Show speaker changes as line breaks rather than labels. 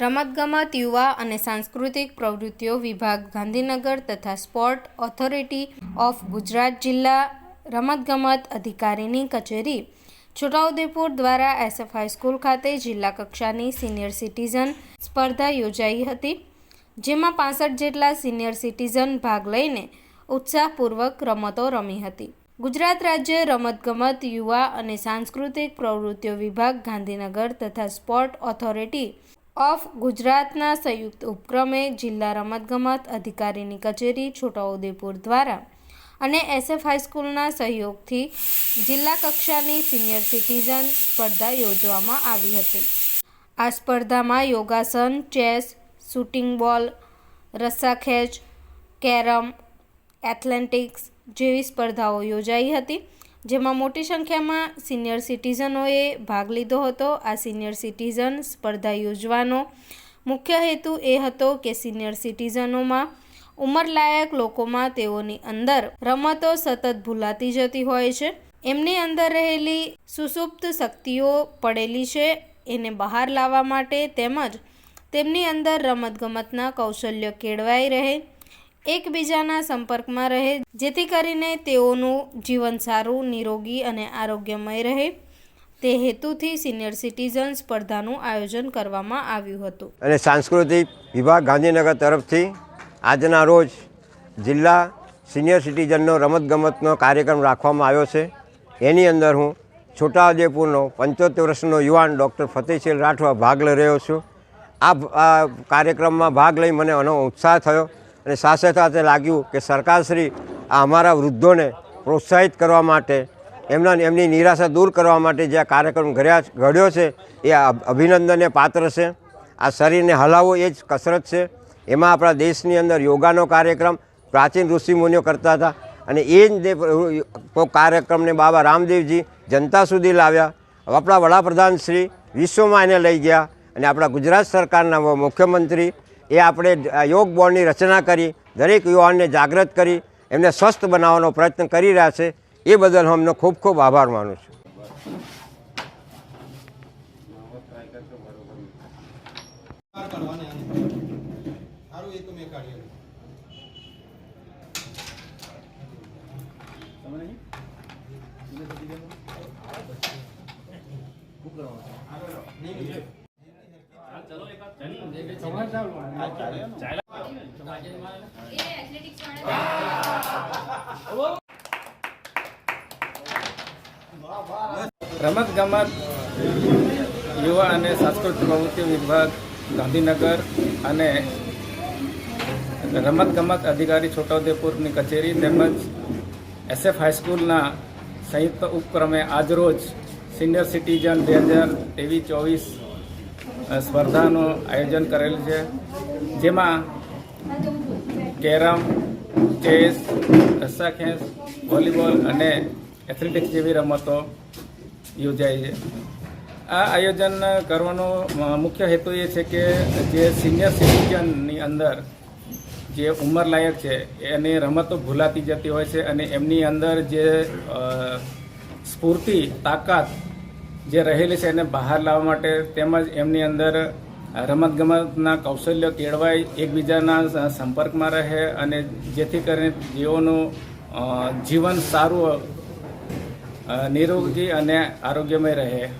રમતગમત, યુવા અને સાંસ્કૃતિક પ્રવૃત્તિઓ વિભાગ, ગાંધીનગર તથા સ્પોર્ટ ઓથોરિટી ઓફ ગુજરાત જિલ્લા રમતગમત અધિકારીની કચેરી. છોટાઉદેપુર દ્વારા એસએફ હાઈસ્કૂલ ખાતે જિલ્લા કક્ષાની સિનિયર સિટીઝન સ્પર્ધા યોજાઈ હતી, જેમાં પાસઠ જેટલા સિનિયર સિટીઝન ભાગ લઈને ઉત્સાહપૂર્વક રમતો રમી હતી. ગુજરાત રાજ્ય રમતગમત, યુવા અને સાંસ્કૃતિક પ્રવૃત્તિઓ વિભાગ, ગાંધીનગર તથા સ્પોર્ટ ઓથોરિટી ઓફ ગુજરાતના સંયુક્ત ઉપક્રમે જિલ્લા રમતગમત અધિકારીની કચેરી છોટાઉદેપુર દ્વારા અને એસએફ હાઈસ્કૂલના સહયોગથી જિલ્લા કક્ષાની સિનિયર સિટીઝન સ્પર્ધા યોજવામાં આવી હતી. આ સ્પર્ધામાં યોગાસન, ચેસ, શૂટિંગ બોલ રસ્સાખેંચ કેરમ, એથ્લેટિક્સ જેવી સ્પર્ધાઓ યોજાઈ હતી. જેમાં મોટી સંખ્યામાં સિનિયર સિટીઝનોએ ભાગ લીધો હતો. આ સિનિયર સિટીઝન સ્પર્ધા યોજવાનો મુખ્ય હેતુ એ હતો કે સિનિયર સિટીઝનોમાં ઉંમરલાયક લોકોમાં તેઓની અંદર રમતો સતત ભૂલાતી જતી હોય છે. એમની અંદર રહેલી સુસુપ્ત શક્તિઓ પડેલી છે. એને બહાર લાવવા માટે તેમજ તેમની અંદર રમતગમતના કૌશલ્ય કેળવાઈ રહે. એકબીજાના સંપર્કમાં રહે, જેથી કરીને તેઓનું જીવન સારું, નિરોગી અને આરોગ્યમય રહે. તે હેતુથી સિનિયર સિટીઝન સ્પર્ધાનું આયોજન કરવામાં આવ્યું હતું.
અને સાંસ્કૃતિક વિભાગ ગાંધીનગર તરફથી આજના રોજ જિલ્લા સિનિયર સિટીઝનનો રમતગમતનો કાર્યક્રમ રાખવામાં આવ્યો છે. એની અંદર હું છોટાઉદેપુરનો પંચોતેર વર્ષનો યુવાન ડૉક્ટર ફતેહશીલ રાઠવા ભાગ લઈ રહ્યો છું. આ કાર્યક્રમમાં ભાગ લઈ મને એનો ઉત્સાહ થયો. અને સાથે સાથે લાગ્યું કે સરકારશ્રી આ અમારા વૃદ્ધોને પ્રોત્સાહિત કરવા માટે, એમના એમની નિરાશા દૂર કરવા માટે જે આ કાર્યક્રમ ઘડ્યા ઘડ્યો છે, એ અભિનંદનને પાત્ર છે. આ શરીરને હલાવવો એ જ કસરત છે. એમાં આપણા દેશની અંદર યોગાનો કાર્યક્રમ, પ્રાચીન ઋષિમુનિઓ કરતા હતા અને એ જ કાર્યક્રમને બાબા રામદેવજી જનતા સુધી લાવ્યા. આપણા વડાપ્રધાન શ્રી વિશ્વમાં એને લઈ ગયા અને આપણા ગુજરાત સરકારના મુખ્યમંત્રી એ આપણે યોગ બોર્ડની રચના કરી, દરેક યુવાનને જાગૃત કરી, એમને સ્વસ્થ બનાવવાનો પ્રયત્ન કરી રહ્યા છે. એ બદલ હું એમનો ખૂબ ખૂબ આભાર માનું છું.
સારું એ
ગમત યુવા અને સાંસ્કૃતિક પ્રવૃત્તિ વિભાગ, ગાંધીનગર અને રમતગમત અધિકારી છોટાઉદેપુરની કચેરી તેમજ એસએફ હાઈસ્કૂલના સંયુક્ત ઉપક્રમે આજરોજ સિનિયર સિટીઝન બે હજાર ત્રેવીસ ચોવીસ સ્પર્ધાનું આયોજન કરેલ છે. જેમાં કેરમ, ચેસ રસ્સાખેંચ વોલીબોલ અને એથ્લેટિક્સ જેવી રમતો યોજાય છે. આ આયોજન કરવાનો મુખ્ય હેતુ એ છે કે જે સિનિયર સિટીઝનની અંદર જે ઉંમરલાયક છે, એની રમતો ભૂલાતી જતી હોય છે અને એમની અંદર જે સ્ફૂર્તિ, તાકાત જે રહેલી છે એને બહાર લાવવા માટે તેમજ એમની અંદર રમતગમતના કૌશલ્ય કેળવાય, એકબીજાના સંપર્કમાં રહે અને જેથી કરીને જેઓનું જીવન સારું નિરોગી અને આરોગ્યમય રહે.